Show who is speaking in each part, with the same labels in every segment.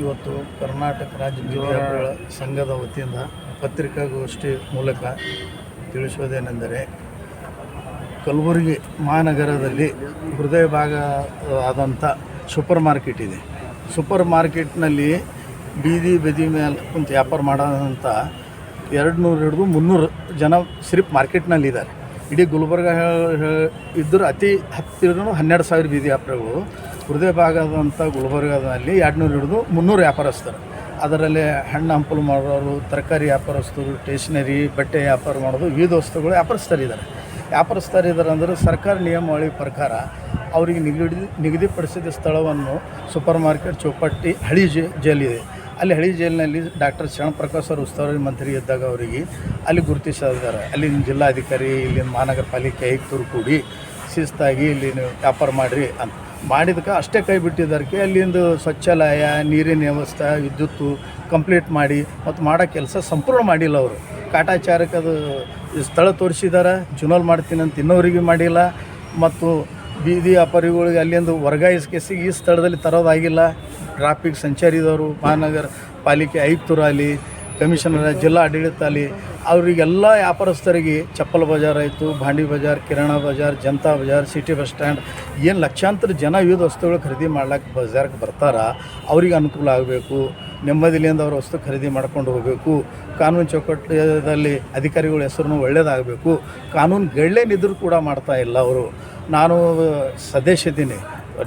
Speaker 1: ಇವತ್ತು ಕರ್ನಾಟಕ ರಾಜ್ಯ ಮೀಡಿಯಾಗಳ ಸಂಘದ ವತಿಯಿಂದ ಪತ್ರಿಕಾಗೋಷ್ಠಿ ಮೂಲಕ ತಿಳಿಸುವುದೇನೆಂದರೆ ಕಲಬುರಗಿ ಮಹಾನಗರದಲ್ಲಿ ಹೃದಯ ಭಾಗ ಆದಂಥ ಸೂಪರ್ ಮಾರ್ಕೆಟ್ ಇದೆ. ಸೂಪರ್ ಮಾರ್ಕೆಟ್ನಲ್ಲಿ ಬೀದಿ ಬದಿ ಮೇಲೆ ಕುಂತು ವ್ಯಾಪಾರ ಮಾಡೋದಂಥ ಎರಡು ನೂರು ಹಿಡಿದು ಮುನ್ನೂರು ಜನ ಸಿರ್ಫ್ ಮಾರ್ಕೆಟ್ನಲ್ಲಿದ್ದಾರೆ ಇಡೀ ಗುಲ್ಬರ್ಗ ಇದ್ದರೂ ಅತಿ ಹತ್ತಿರ ಹನ್ನೆರಡು ಸಾವಿರ ಬೀದಿ ವ್ಯಾಪಾರಗಳು ಹೃದಯ ಭಾಗದಂಥ ಗುಲ್ಬರ್ಗದಲ್ಲಿ ಎರಡುನೂರು ಹಿಡಿದು ಮುನ್ನೂರು ವ್ಯಾಪಾರಸ್ಥರು. ಅದರಲ್ಲಿ ಹಣ್ಣು ಹಂಪಲು ಮಾಡೋರು, ತರಕಾರಿ ವ್ಯಾಪಾರಸ್ಥರು, ಸ್ಟೇಷನರಿ, ಬಟ್ಟೆ ವ್ಯಾಪಾರ ಮಾಡೋದು, ವಿವಿಧ ವಸ್ತುಗಳು ವ್ಯಾಪಾರಸ್ಥರಿದ್ದಾರೆ ವ್ಯಾಪಾರಸ್ಥರಿದ್ದಾರೆ ಅಂದರೆ ಸರ್ಕಾರ ನಿಯಮಾವಳಿ ಪ್ರಕಾರ ಅವರಿಗೆ ನಿಗದಿ ನಿಗದಿಪಡಿಸಿದ ಸ್ಥಳವನ್ನು ಸೂಪರ್ ಮಾರ್ಕೆಟ್ ಚೌಪಟ್ಟಿ ಹಳಿ ಜೇಲ್ ಜೈಲಿದೆ. ಅಲ್ಲಿ ಹಳಿ ಜೈಲಿನಲ್ಲಿ ಡಾಕ್ಟರ್ ಶರಣಪ್ರಕಾಶ್ ಅವರು ಉಸ್ತುವಾರಿ ಮಂತ್ರಿ ಇದ್ದಾಗ ಅವರಿಗೆ ಅಲ್ಲಿ ಗುರುತಿಸಿದ್ದಾರೆ. ಅಲ್ಲಿನ ಜಿಲ್ಲಾಧಿಕಾರಿ, ಇಲ್ಲಿನ ಮಹಾನಗರ ಪಾಲಿಕೆ ಆಯುಕ್ತರು ಕೂಡಿ ಶಿಸ್ತಾಗಿ ಇಲ್ಲಿ ನೀವು ವ್ಯಾಪಾರ ಮಾಡಿರಿ ಅಂತ. ಮಾಡಿದಕ್ಕೆ ಅಷ್ಟೇ ಕೈ ಬಿಟ್ಟಿದ್ದಕ್ಕೆ ಅಲ್ಲಿಂದು ಸ್ವಚ್ಛಾಲಯ, ನೀರಿನ ವ್ಯವಸ್ಥೆ, ವಿದ್ಯುತ್ತು ಕಂಪ್ಲೀಟ್ ಮಾಡಿ ಮತ್ತು ಮಾಡೋ ಕೆಲಸ ಸಂಪೂರ್ಣ ಮಾಡಿಲ್ಲ ಅವರು. ಕಾಟಾಚಾರಕ್ಕೆ ಅದು ಸ್ಥಳ ತೋರಿಸಿದ್ದಾರೆ. ಜುನಲ್ ಮಾಡ್ತೀನಿ ಅಂತ ಇನ್ನೋರಿಗೆ ಮಾಡಿಲ್ಲ. ಮತ್ತು ಬೀದಿ ವ್ಯಾಪಾರಿಗಳಿಗೆ ಅಲ್ಲಿಂದ ವರ್ಗಾಯಿಸ್ಕೆಸಿ ಈ ಸ್ಥಳದಲ್ಲಿ ತರೋದಾಗಿಲ್ಲ. ಟ್ರಾಫಿಕ್ ಸಂಚಾರಿದವರು, ಮಹಾನಗರ ಪಾಲಿಕೆ ಆಯುಕ್ತರು ಅಲ್ಲಿ ಕಮಿಷನರ್ ಜಿಲ್ಲಾ ಆಡಳಿತ ಆಗಲಿ ಅವರಿಗೆಲ್ಲ ವ್ಯಾಪಾರಸ್ಥರಿಗೆ ಚಪ್ಪಲ್ ಬಜಾರ್ ಆಯಿತು, ಭಾಂಡಿ ಬಜಾರ್, ಕಿರಾಣ Bazaar, Janata Bazaar, city bus stand, ಏನು ಲಕ್ಷಾಂತರ ಜನ ವಿವಿಧ ವಸ್ತುಗಳು ಖರೀದಿ ಮಾಡ್ಲಿಕ್ಕೆ ಬಜಾರ್ಗೆ ಬರ್ತಾರ, ಅವ್ರಿಗೆ ಅನುಕೂಲ ಆಗಬೇಕು. ನೆಮ್ಮದಿಲಿಂದ ಅವ್ರ ವಸ್ತು ಖರೀದಿ ಮಾಡ್ಕೊಂಡು ಹೋಗಬೇಕು. ಕಾನೂನು ಚೌಕಟ್ಟದಲ್ಲಿ ಅಧಿಕಾರಿಗಳ ಹೆಸರು ಒಳ್ಳೇದಾಗಬೇಕು. ಕಾನೂನು ಗೈಡ್ಲೈನ್ ಕೂಡ ಮಾಡ್ತಾ ಇಲ್ಲ ಅವರು. ನಾನು ಸದಸ್ಯದ್ದೀನಿ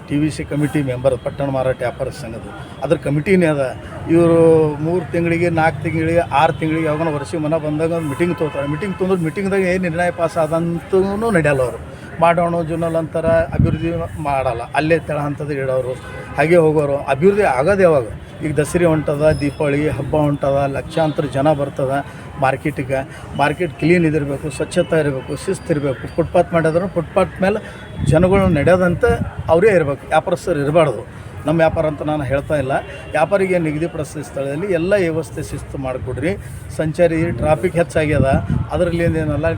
Speaker 1: T V C committee member ಪಟ್ಟಣ ಮಾರಾಟ ವ್ಯಾಪಾರ ಸಂಘದ. ಅದ್ರ ಕಮಿಟಿನೇ ಅದ. ಇವರು ಮೂರು ತಿಂಗಳಿಗೆ ನಾಲ್ಕು ತಿಂಗಳಿಗೆ, ಆರು ತಿಂಗಳಿಗೆ ಯಾವಾಗ ವರ್ಷ ಮನ ಬಂದಾಗ ಒಂದು ಮೀಟಿಂಗ್ ತೊಗೋತಾರೆ ಮೀಟಿಂಗ್ ತೊಗೊಂಡ್ರೆ ಮೀಟಿಂಗ್ದಾಗ ಏನು ನಿರ್ಣಯ ಪಾಸ್ ಆದಂತೂ ನಡೆಯಲ್ಲ ಅವರು. ಮಾಡೋಣ ಜೂನಲ್ ಅಂತಾರೆ, ಅಭಿವೃದ್ಧಿ ಮಾಡಲ್ಲ. ಅಲ್ಲೇ ತೆಳ ಹಂತದ ಇಡೋರು. ಹಾಗೆ ಹೋಗೋರು. ಅಭಿವೃದ್ಧಿ ಆಗೋದು ಯಾವಾಗ? ಈಗ ದಸರಿ ಹೊಂಟದ, ದೀಪಾವಳಿ ಹಬ್ಬ ಹೊಂಟದ, ಲಕ್ಷಾಂತರ ಜನ ಬರ್ತದೆ ಮಾರ್ಕೆಟಿಗೆ. ಮಾರ್ಕೆಟ್ ಕ್ಲೀನ್ ಇದಿರಬೇಕು, ಸ್ವಚ್ಛತೆ ಇರಬೇಕು, ಶಿಸ್ತು ಇರಬೇಕು. ಫುಟ್ಪಾತ್ ಮಾಡಿದ್ರೆ, ಫುಟ್ಪಾತ್ ಮೇಲೆ ಜನಗಳು ನಡೆಯೋದಂತೆ ಅವರೇ ಇರಬೇಕು. ವ್ಯಾಪಾರಸ್ಥರು ಇರಬಾರ್ದು. ನಮ್ಮ ವ್ಯಾಪಾರ ಅಂತ ನಾನು ಹೇಳ್ತಾ ಇಲ್ಲ. ವ್ಯಾಪಾರಿಗೆ ನಿಗದಿಪಡಿಸಿದ ಸ್ಥಳದಲ್ಲಿ ಎಲ್ಲ ವ್ಯವಸ್ಥೆ ಶಿಸ್ತು ಮಾಡಿಕೊಡ್ರಿ. ಸಂಚಾರಿ ಟ್ರಾಫಿಕ್ ಹೆಚ್ಚಾಗ್ಯದ. ಅದರಲ್ಲಿ ಏನೇನಲ್ಲ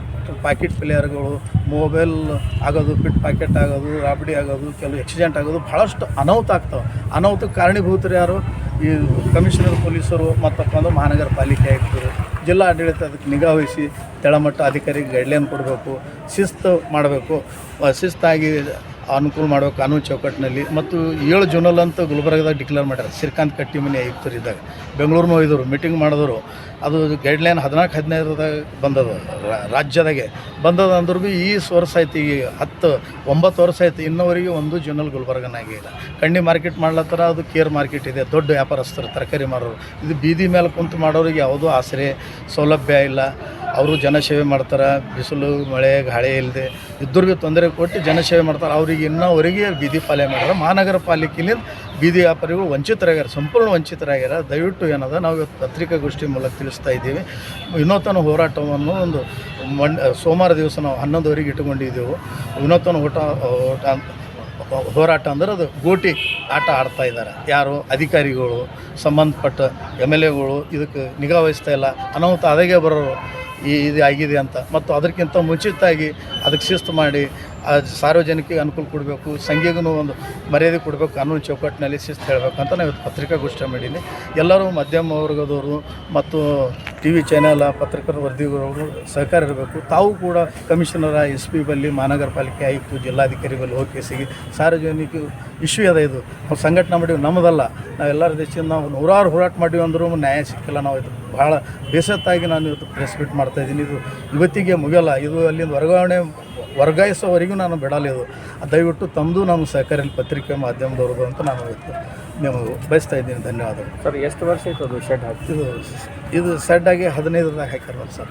Speaker 1: ಪ್ಯಾಕೆಟ್ ಪ್ಲೇಯರ್ಗಳು ಮೊಬೈಲ್ ಆಗೋದು ಪಿಟ್ ಪ್ಯಾಕೆಟ್ ಆಗೋದು, ರಾಬಡಿ ಆಗೋದು, ಕೆಲವು ಆಕ್ಸಿಡೆಂಟ್ ಆಗೋದು ಭಾಳಷ್ಟು ಅನಾಹುತ ಆಗ್ತಾವೆ. ಅನಾಹುತಕ್ಕೆ ಕಾರಣೀಭೂತರು ಯಾರು? ಈ ಕಮಿಷನರ್ ಪೊಲೀಸರು, ಮತ್ತಪ್ಪ ಅಂದ್ರೆ ಮಹಾನಗರ ಪಾಲಿಕೆ ಆಯುಕ್ತರು. ಜಿಲ್ಲಾ ಆಡಳಿತ ಅದಕ್ಕೆ ನಿಗಾ ವಹಿಸಿ, ತಳಮಟ್ಟ ಅಧಿಕಾರಿಗೆ ಗೈಡ್ಲೈನ್ ಕೊಡಬೇಕು, ಶಿಸ್ತು ಮಾಡಬೇಕು. ಶಿಸ್ತಾಗಿ ಅನುಕೂಲ ಮಾಡೋ ಕಾನೂನು ಚೌಕಟ್ಟಿನಲ್ಲಿ ಮತ್ತು ಏಳು ಜೂನಲ್ಲಿ ಅಂತ ಗುಲ್ಬರ್ಗದಾಗ ಡಿಕ್ಲೇರ್ ಮಾಡ್ಯಾರ. ಶ್ರೀಕಾಂತ್ ಕಟ್ಟಿಮನಿ ಆಯುಕ್ತರು ಇದ್ದಾಗ. ಬೆಂಗಳೂರಿನ ಹೋಗಿದ್ರು ಮೀಟಿಂಗ್ ಮಾಡಿದ್ರು. ಅದು ಗೈಡ್ಲೈನ್ ಹದಿನಾಲ್ಕು, ಹದಿನೈದರದಾಗ ಬಂದದ. ರಾಜ್ಯದಾಗೆ ಬಂದದ ಅಂದ್ರೂ ಭೀ ಈ ವರ್ಷ ಐತಿ ಈಗ ಹತ್ತು, ಒಂಬತ್ತು ವರ್ಷ ಆಯ್ತು, ಇನ್ನೂವರೆಗೆ ಒಂದು ಜೂನಲ್ ಗುಲ್ಬರ್ಗನಾಗೆ ಇಲ್ಲ. ಕಣ್ಣಿ ಮಾರ್ಕೆಟ್ ಮಾಡ್ಲತ್ತರ ಅದು ಕೇರ್ ಮಾರ್ಕೆಟ್ ಇದೆ, ದೊಡ್ಡ ವ್ಯಾಪಾರಸ್ಥರು, ತರಕಾರಿ ಮಾರೋರು. ಇದು ಬೀದಿ ಮೇಲೆ ಕುಂತು ಮಾಡೋರಿಗೆ ಯಾವುದೂ ಆಸರೆ, ಸೌಲಭ್ಯ ಇಲ್ಲ. ಅವರು ಜನಸೇವೆ ಮಾಡ್ತಾರೆ, ಬಿಸಿಲು, ಮಳೆ, ಗಾಳಿ ಇಲ್ಲದೆ ಇದ್ದರೂ ತೊಂದರೆ ಕೊಟ್ಟು ಜನಸೇವೆ ಮಾಡ್ತಾರೆ. ಅವ್ರಿಗೆ ಇನ್ನೂವರೆಗೆ ಬೀದಿ ಪಾಲನೆ ಮಾಡ್ಯಾರ. ಮಹಾನಗರ ಪಾಲಿಕೆಯಿಂದ ಬೀದಿ ವ್ಯಾಪಾರಿಗಳು ವಂಚಿತರಾಗ್ಯಾರ, ಸಂಪೂರ್ಣ ವಂಚಿತರಾಗ್ಯಾರ. ದಯವಿಟ್ಟು ಏನದ, ನಾವು ಇವತ್ತು ಪತ್ರಿಕಾಗೋಷ್ಠಿ ಮೂಲಕ ತಿಳಿಸ್ತಾ ಇದ್ದೀವಿ. ವಿನೂತನ ಹೋರಾಟವನ್ನು ಒಂದು ಮಂಡ್, ಸೋಮವಾರ ದಿವಸ ನಾವು ಹನ್ನೊಂದುವರೆಗೆ ಇಟ್ಕೊಂಡಿದ್ದೆವು ವಿನೂತನ ಓಟ ಓಟ ಹೋರಾಟ ಅಂದ್ರೆ ಅದು ಗೋಟಿ ಆಟ ಆಡ್ತಾ ಇದ್ದಾರೆ. ಯಾರು? ಅಧಿಕಾರಿಗಳು, ಸಂಬಂಧಪಟ್ಟ ಎಂ ಎಲ್ ಎಗಳು, ಇದಕ್ಕೆ ನಿಗಾ ವಹಿಸ್ತಾ ಇಲ್ಲ. ಅನಾಹುತ ಅದಾಗೆ ಬರೋರು. ಈ ಇದು ಆಗಿದೆ ಅಂತ. ಮತ್ತು ಅದಕ್ಕಿಂತ ಮುಂಚಿತವಾಗಿ ಅದಕ್ಕೆ ಶಿಸ್ತು ಮಾಡಿ ಸಾರ್ವಜನಿಕರಿಗೆ ಅನುಕೂಲ ಕೊಡಬೇಕು, ಸಂಘಿಗೂ ಒಂದು ಮರ್ಯಾದೆ ಕೊಡಬೇಕು, ಕಾನೂನು ಚೌಕಟ್ಟಿನಲ್ಲಿ ಶಿಸ್ತು ಹೇಳಬೇಕು ಅಂತ ನಾವು ಪತ್ರಿಕಾಗೋಷ್ಠಿ ಮಾಡೀನಿ ಎಲ್ಲರೂ ಮಧ್ಯಮ ವರ್ಗದವರು ಮತ್ತು ಟಿ ವಿ ಚಾನೆಲ್ ಪತ್ರಕರ್ತರ ವರದಿಗಳು ಸಹಕಾರ ಇರಬೇಕು. ತಾವು ಕೂಡ ಕಮಿಷನರ ಎಸ್ ಪಿ ಬಲ್ಲಿ, ಮಹಾನಗರ ಪಾಲಿಕೆ ಆಯುಕ್ತ, ಜಿಲ್ಲಾಧಿಕಾರಿ ಬಲ್ಲಿ ಹೋಗಿ ಸಿಗಿ ಸಾರ್ವಜನಿಕ ಇಶ್ಯೂ ಅದ ಇದು. ನಾವು ಸಂಘಟನೆ ಮಾಡೀವಿ, ನಮ್ಮದಲ್ಲ. ನಾವೆಲ್ಲರ ದೇಶದಿಂದ ನಾವು ನೂರಾರು ಹೋರಾಟ ಮಾಡೀವಿ ಅಂದರೂ ನ್ಯಾಯ ಸಿಕ್ಕಿಲ್ಲ. ನಾವು ಇದು ಭಾಳ ಬೇಸತ್ತಾಗಿ ನಾನು ಇವತ್ತು ಪ್ರೆಸ್ ಮೀಟ್ ಮಾಡ್ತಾಯಿದ್ದೀನಿ ಇದು ಇವತ್ತಿಗೆ ಮುಗಿಯಲ್ಲ. ಇದು ಅಲ್ಲಿಂದ ವರ್ಗಾವಣೆ ವರ್ಗಾಯಿಸೋವರೆಗೂ ನಾನು ಬಿಡಲ್ಲ ಇದು. ದಯವಿಟ್ಟು ತಂದು ನಮ್ಮ ಸಹಕಾರಿ ಪತ್ರಿಕೆ ಮಾಧ್ಯಮದವ್ರದ್ದು ಅಂತ ನಾನು ನಿಮಗೆ ಬಯಸ್ತಾ ಇದ್ದೀನಿ ಧನ್ಯವಾದಗಳು.
Speaker 2: ಸರ್ ಎಷ್ಟು ವರ್ಷ ಇತ್ತು ಅದು ಶೆಡ್
Speaker 1: ಇದು ಇದು ಆಗಿ ಹದಿನೈದರದಾಗ ಹಾಕಿರಲ್ಲ ಸರ್.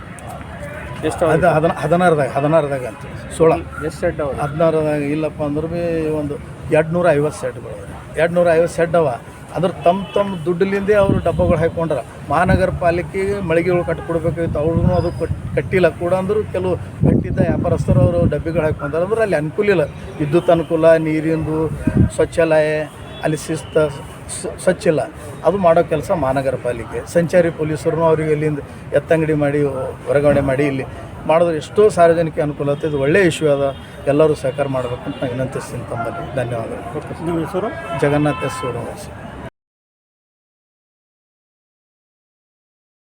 Speaker 2: ಎಷ್ಟು
Speaker 1: ಅದು ಹದಿನ ಹದಿನಾರದಾಗ ಹದಿನಾರದಾಗ ಅಂತ ಸೋಳ.
Speaker 2: ಎಷ್ಟು ಶೆಡ್ ಅವ?
Speaker 1: ಹದಿನಾರದಾಗ ಇಲ್ಲಪ್ಪ ಅಂದ್ರೆ ಭೀ ಒಂದು ಎರಡು ನೂರ ಐವತ್ತು ಸೆಡ್ಗಳು ಎರಡು ನೂರ ಐವತ್ತು ಸೆಡ್ ಅವ. ಅಂದ್ರೆ ತಮ್ಮ ತಮ್ಮ ದುಡ್ಡಲಿಂದೇ ಅವರು ಡಬ್ಬಗಳು ಹಾಕ್ಕೊಂಡ್ರ ಮಹಾನಗರ ಪಾಲಿಕೆಗೆ ಮಳಿಗೆಗಳು ಕಟ್ಟಿಕೊಡ್ಬೇಕಾಗಿತ್ತು ಅವ್ರಿಗೂ ಅದು ಕಟ್ ಕಟ್ಟಿಲ್ಲ. ಕೂಡ ಅಂದರೂ ಕೆಲವು ಕಟ್ಟಿದ್ದ ವ್ಯಾಪಾರಸ್ಥರು ಅವರು ಡಬ್ಬಿಗಳು ಹಾಕ್ಕೊಂಡ್ರೆ ಅಂದ್ರೆ ಅಲ್ಲಿ ಅನುಕೂಲ ಇಲ್ಲ. ವಿದ್ಯುತ್ ಅನುಕೂಲ ನೀರಿಂದು ಸ್ವಚ್ಛಾಲಯ ಅಲ್ಲಿ ಶಿಸ್ತ ಸ್- ಸ್ವಚ್ಛ ಇಲ್ಲ. ಅದು ಮಾಡೋ ಕೆಲಸ ಮಹಾನಗರ ಪಾಲಿಕೆ ಸಂಚಾರಿ ಪೊಲೀಸರು ಅವ್ರಿಗೆ ಇಲ್ಲಿಂದ ಎತ್ತಂಗಡಿ ಮಾಡಿ ವರ್ಗಾವಣೆ ಮಾಡಿ ಇಲ್ಲಿ ಮಾಡಿದ್ರೆ ಎಷ್ಟೋ ಸಾರ್ವಜನಿಕ ಅನುಕೂಲ ಆಗ್ತದೆ ಇದು ಒಳ್ಳೆಯ ಇಶ್ಯೂ ಅದ. ಎಲ್ಲರೂ ಸಹಕಾರ ಮಾಡಬೇಕಂತ ನಾನು ವಿನಂತಿಸ್ತೀನಿ ತಮ್ಮಲ್ಲಿ. ಧನ್ಯವಾದಗಳು.
Speaker 2: ನಿಮ್ಮ ಹೆಸರು?
Speaker 1: ಜಗನ್ನಾಥ ಎಸ್ ಸೂರವಂಶಿ